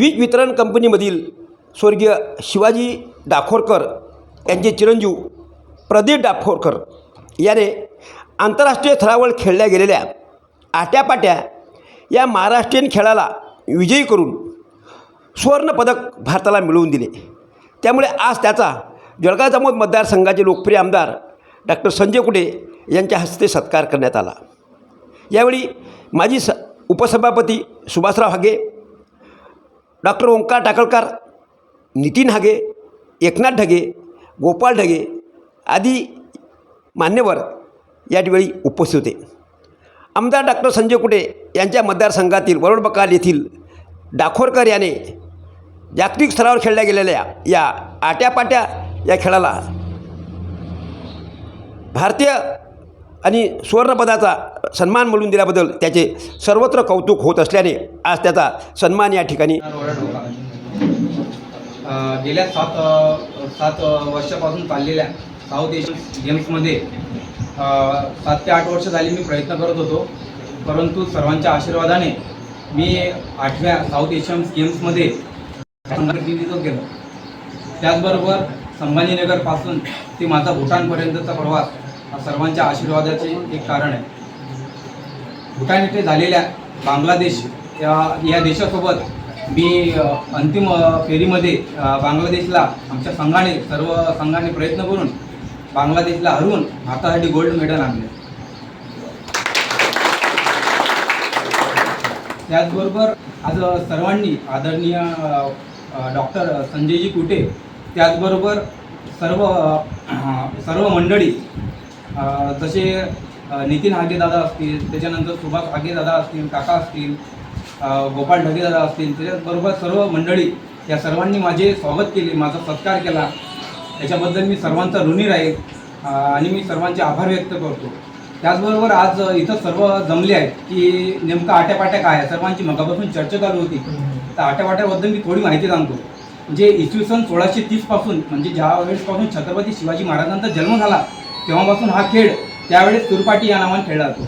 वीज वितरण कंपनीमधील स्वर्गीय शिवाजी डाखोरकर यांचे चिरंजीव प्रदीप डाखोरकर याने आंतरराष्ट्रीय स्तरावर खेळल्या गेलेल्या आट्यापाट्या या महाराष्ट्रीयन खेळाला विजयी करून सुवर्णपदक भारताला मिळवून दिले. त्यामुळे आज त्याचा जळगाव जामोद मतदारसंघाचे लोकप्रिय आमदार डॉक्टर संजय कुटे यांच्या हस्ते सत्कार करण्यात आला. यावेळी माजी स उपसभापती सुभाषराव हागे डॉक्टर ओंकार टाकळकर नितीन हागे एकनाथ ढगे गोपाळ ढगे आदी मान्यवर यावेळी उपस्थित होते. आमदार डॉक्टर संजय कुटे यांच्या मतदारसंघातील वरोडबकाल येथील डाखोरकर याने जागतिक स्तरावर खेळल्या गेलेल्या या आट्यापाट्या या खेळाला भारतीय आणि सुवर्णपदाचा सन्मान मिळून दिल्याबद्दल त्याचे सर्वत्र कौतुक होत असल्याने आज त्याचा सन्मान या ठिकाणी गेल्या सात सात वर्षापासून चाललेल्या साऊथ एशियन गेम्समध्ये सात ते आठ वर्ष झाली मी प्रयत्न करत होतो. परंतु सर्वांच्या आशीर्वादाने मी आठव्या साऊथ एशियन गेम्समध्ये प्रतिनिधित्व केलं. त्याचबरोबर संभाजीनगरपासून ते माझा भूटानपर्यंतचा प्रवास हा सर्वांच्या आशीर्वादाचे एक कारण आहे. भूटान येथे झालेल्या बांगलादेश या या देशासोबत मी अंतिम फेरीमध्ये बांगलादेशला आमच्या संघाने सर्व संघाने प्रयत्न करून बांगलादेशला हरवून भारतासाठी गोल्ड मेडल आणले. त्याचबरोबर आज सर्वांनी आदरणीय डॉक्टर संजयजी कुटे त्याचबरोबर सर्व सर्व मंडळी जसे नितीन हागे दादा असतील त्याच्यानंतर सुभाष हागे दादा असतील काका असतील गोपाळ ढगे दादा असतील त्याच्याबरोबर सर्व मंडळी या सर्वांनी माझे स्वागत केले माझा सत्कार केला. त्याच्याबद्दल मी सर्वांचा ऋणी राहील आणि मी सर्वांचे आभार व्यक्त करतो. त्याचबरोबर आज इथं सर्व जमले आहेत की नेमकं आट्यापाट्या काय आहे? सर्वांची मगापासून चर्चा चालू होती. तर आट्यापाट्याबद्दल मी थोडी माहिती सांगतो. म्हणजे इसवी सन सोळाशे तीसपासून म्हणजे ज्या वेळेसपासून छत्रपती शिवाजी महाराजांचा जन्म झाला तेव्हापासून हा खेळ त्यावेळेस तुरपाटी या नावाने खेळला जातो.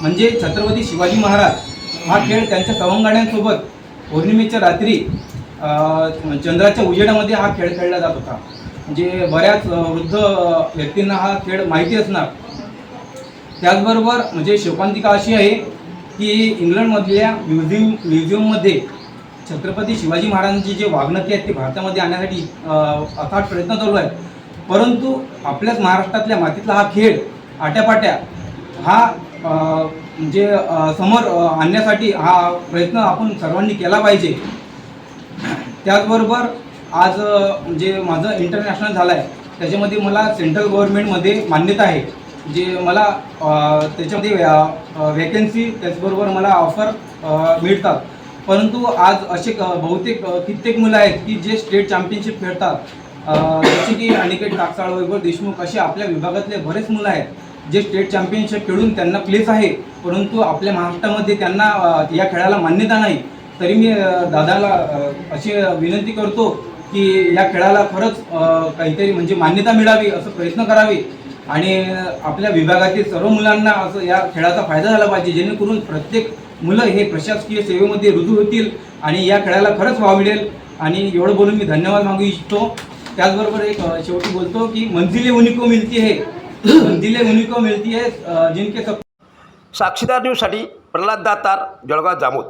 म्हणजे छत्रपती शिवाजी महाराज हा खेळ त्यांच्या सवंगड्यांसोबत पौर्णिमेच्या रात्री चंद्राच्या उजेडामध्ये हा खेळ खेळला जात होता. म्हणजे बऱ्याच वृद्ध व्यक्तींना हा खेळ माहिती असणार. त्याचबरोबर म्हणजे शोकांतिका अशी आहे की इंग्लंडमधल्या म्युझियम म्युझियममध्ये छत्रपती शिवाजी महाराजांची जे वागणुकी आहेत ते भारतामध्ये आणण्यासाठी अथाट प्रयत्न चालू आहेत. परंतु आपल्याच महाराष्ट्रातल्या मातीतला हा खेळ आट्यापाट्या हा म्हणजे समोर आणण्यासाठी हा प्रयत्न आपण सर्वांनी केला पाहिजे. त्याचबरोबर आज जे माझं इंटरनॅशनल झालं आहे त्याच्यामध्ये मला सेंट्रल गव्हर्नमेंटमध्ये मान्यता आहे. जे मला त्याच्यामध्ये वॅकन्सी त्याचबरोबर मला ऑफर मिळतात. परंतु आज असे क- बहुतेक कित्येक मुलं आहेत की जे स्टेट चॅम्पियनशिप खेळतात. जसे की अनिकेत टाकसाळ वैभव देशमुख असे आपल्या विभागातले बरेच मुलं आहेत जे स्टेट चॅम्पियनशिप खेळून त्यांना प्लेस आहे. परंतु आपल्या महाराष्ट्रामध्ये त्यांना या खेळाला मान्यता नाही. तरी मी दादाला अशी विनंती करतो की या खेळाला खरंच काहीतरी म्हणजे मान्यता मिळावी असं प्रयत्न करावे. आणि आपल्या विभागातील सर्व मुलांना असं या खेळाचा फायदा झाला पाहिजे. जेणेकरून प्रत्येक मुलं हे प्रशासकीय सेवेमध्ये रुजू होतील आणि या खेळाला खरंच वाव मिळेल. आणि एवढं बोलून मी धन्यवाद मागू इच्छितो. त्याचबरोबर एक शेवटी बोलतो की मंजिले उनिको मिळती है. मंजिले उनिको मिळती है जिनके सब साक्षीदार न्यूजसाठी प्रल्हाद दातार जळगाव जामोद.